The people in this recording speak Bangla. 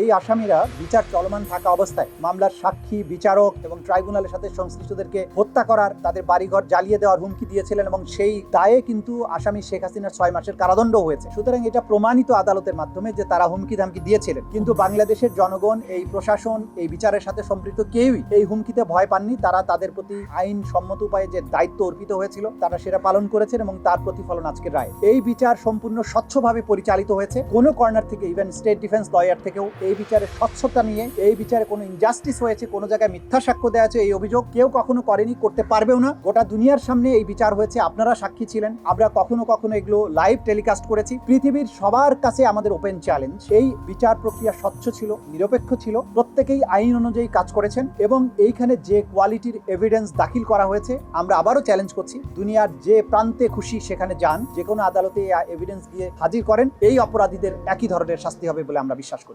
এই আসামিরা বিচার চলমান থাকা অবস্থায় মামলার সাক্ষী, বিচারক এবং ট্রাইব্যুনালের সাথে সংশ্লিষ্টদেরকে হত্যা করার, তাদের বাড়িঘর জ্বালিয়ে দেওয়ার হুমকি দিয়েছিলেন এবং সেই দায়ে কিন্তু আসামি শেখ হাসিনার ছয় মাসের কারাদণ্ড হয়েছে। সুতরাং এটা প্রমাণিত আদালতের মাধ্যমে যে তারা হুমকি ধামকি দিয়েছিলেন। কিন্তু বাংলাদেশের জনগণ, এই প্রশাসন, এই বিচারের সাথে সম্পৃক্ত কেউই এই হুমকিতে ভয় পাননি। তারা তাদের প্রতি আইন সম্মত উপায়ে যে দায়িত্ব অর্পিত হয়েছিল, তারা সেটা পালন করেছেন এবং তার প্রতিফলন আজকের রায়। এই বিচার সম্পূর্ণ স্বচ্ছভাবে পরিচালিত হয়েছে। কোনো কর্নার থেকে, ইভেন স্টেট ডিফেন্স লয়ার থেকেও এই বিচারে স্বচ্ছতা নিয়ে, এই বিচারে কোনো ইনজাস্টিস হয়েছে, কোনো জায়গায় মিথ্যা সাক্ষ্য দেওয়া আছে, এই অভিযোগ কেউ কখনো করেনি, করতে পারবেও না। গোটা দুনিয়ার সামনে এই বিচার হয়েছে, আপনারা সাক্ষী ছিলেন। আমরা কখনো কখনো এগুলো লাইভ টেলিকাস্ট করেছি। পৃথিবীর সবার কাছে আমাদের ওপেন চ্যালেঞ্জ এই বিচার প্রক্রিয়া স্বচ্ছ ছিল, নিরপেক্ষ ছিল, প্রত্যেকেই আইন অনুযায়ী কাজ করেছেন এবং এইখানে যে কোয়ালিটির এভিডেন্স দাখিল করা হয়েছে, আমরা আবারও চ্যালেঞ্জ করছি। দুনিয়ার যে প্রান্তে খুশি সেখানে যান যে কোনো আদালতে এভিডেন্স দিয়ে হাজির করেন, এই অপরাধীদের একই ধরনের শাস্তি হবে বলে আমরা বিশ্বাস করি।